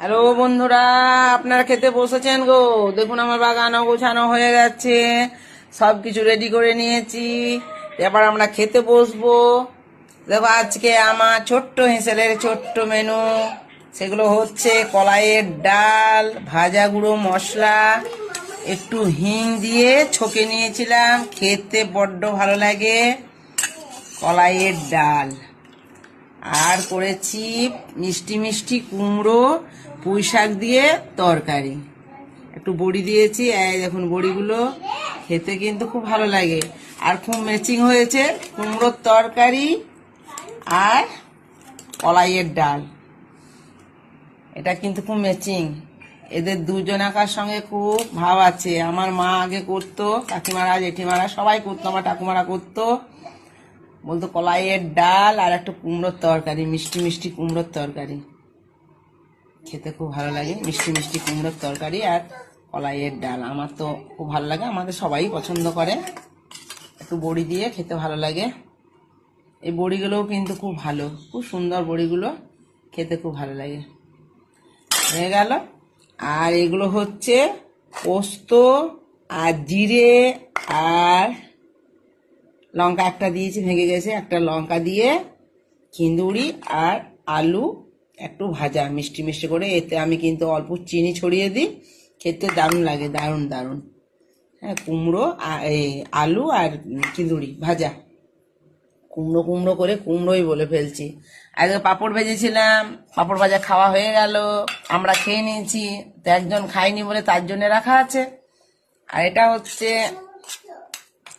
Hello বন্ধুরা, আপনারা খেতে বসেছেন গো? দেখুন আমার বাগানও গোছানো হয়ে গেছে। সব কিছু রেডি করে নিয়েছি। এবার আমরা খেতে বসবো। দেখো, আজকে আমার ছোট্ট হেঁসেলের ছোট্ট মেনু সেগুলো হচ্ছে কলাইয়ের ডাল, ভাজা গুঁড়ো মশলা, একটু হিং দিয়ে ছকে নিয়েছিলাম। খেতে বড্ড ভালো লাগে। কলাইয়ের ডাল। আর করেছি মিষ্টি মিষ্টি কুমড়ো, পুঁই শাক দিয়ে তরকারি। একটু বড়ি দিয়েছি দেখুন বড়িগুলো খেতে কিন্তু খুব ভালো লাগে। আর খুব ম্যাচিং হয়েছে কুমড়োর তরকারি আর কলাইয়ের ডাল। এটা কিন্তু খুব ম্যাচিং এদের দুজনাকার সঙ্গে খুব ভাব আছে। আমার মা আগে করতো, কাকিমারা, জেঠিমারা সবাই করতো, আমার ঠাকুমারা করতো। বলতো কলাইয়ের ডাল আর একটা কুমড়োর তরকারি, মিষ্টি মিষ্টি কুমড়োর তরকারি। খেতে খুব ভালো লাগে, মিষ্টি মিষ্টি কুমড়োর তরকারি আর কলাইয়ের ডাল। আমার তো খুব ভালো লাগে, আমাদের সবাই পছন্দ করে। একটু বড়ি দিয়ে খেতে ভালো লাগে। এই বড়িগুলোও কিন্তু খুব ভালো, খুব সুন্দর বড়িগুলো, খেতে খুব ভালো লাগে। হয়ে গেল। আর এগুলো হচ্ছে পোস্ত আর জিরে আর লঙ্কা একটা দিয়েছি, ভেঙে গেছে। একটা লঙ্কা দিয়ে খিন্দুড়ি আর আলু একটু ভাজা, মিষ্টি মিষ্টি করে। এতে আমি কিন্তু অল্প চিনি ছড়িয়ে দিই। খেতে দারুণ লাগে, দারুণ দারুণ। হ্যাঁ কুমড়ো এই আলু আর খিন্দুড়ি ভাজা। কুমড়ো কুমড়ো করে কুমড়োই বলে ফেলছি। আগে পাঁপড় ভেজেছিলাম, পাঁপড় ভাজা খাওয়া হয়ে গেল। আমরা খেয়ে নিয়েছি। তো একজন খাইনি বলে তার জন্য রাখা আছে। আর এটা হচ্ছে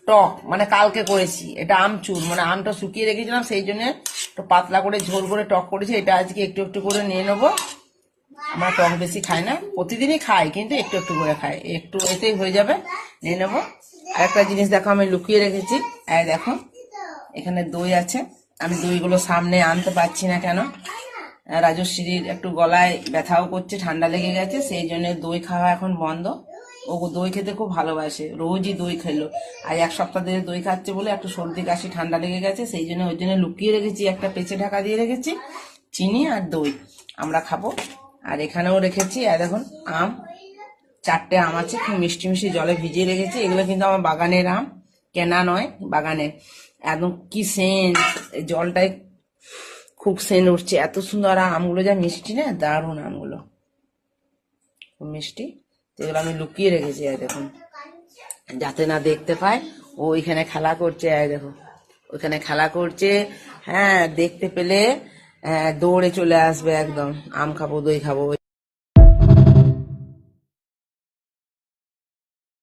টক মানে কালকে করেছি। এটা আমচুর মানে আমটা শুকিয়ে রেখেছিলাম, সেই জন্য একটু পাতলা করে ঝোল করে টক করেছি। এটা আজকে একটু একটু করে নিয়ে নেব। আমরা টক বেশি খাই না, প্রতিদিনই খাই কিন্তু একটু একটু করে খাই একটু এতেই হয়ে যাবে, নিয়ে নেব। আর একটা জিনিস দেখো, আমি লুকিয়ে রেখেছি। এই দেখো, এখানে দই আছে। আমি দইগুলো সামনে আনতে পারছি না কেন। আর রাজশ্রীর একটু গলায় ব্যথাও করছে, ঠান্ডা লেগে গেছে, সেই জন্য দই খাওয়া এখন বন্ধ। ও দই খেতে খুব ভালোবাসে, রোজই দই খেলো। আর এক সপ্তাহ ধরে দই খাচ্ছে বলে একটু সর্দি, কাশি, ঠান্ডা লেগে গেছে, সেই জন্য ওই জন্য লুকিয়ে রেখেছি, একটা পেঁচে ঢাকা দিয়ে রেখেছি, চিনি আর দই। আমরা খাব। আর এখানেও রেখেছি, আর দেখুন, আম, চারটে আম আছে, খুব মিষ্টি মিষ্টি জলে ভিজিয়ে রেখেছি। এগুলো কিন্তু আমার বাগানের আম, কেনা নয় বাগানে। একদম কি এই জলটায় খুব সেন্ট উঠছে। এত সুন্দর আমগুলো যা মিষ্টি না, দারুণ আমগুলো। মিষ্টি। তো এগুলো আমি লুকিয়ে রেখেছি আর দেখুন। যাতে না দেখতে পায় ও ওইখানে খেলা করছে আর দেখো। ওইখানে খেলা করছে হ্যাঁ দেখতে পেলে হ্যাঁ, দৌড়ে চলে আসবে একদম। আম খাব দই খাব।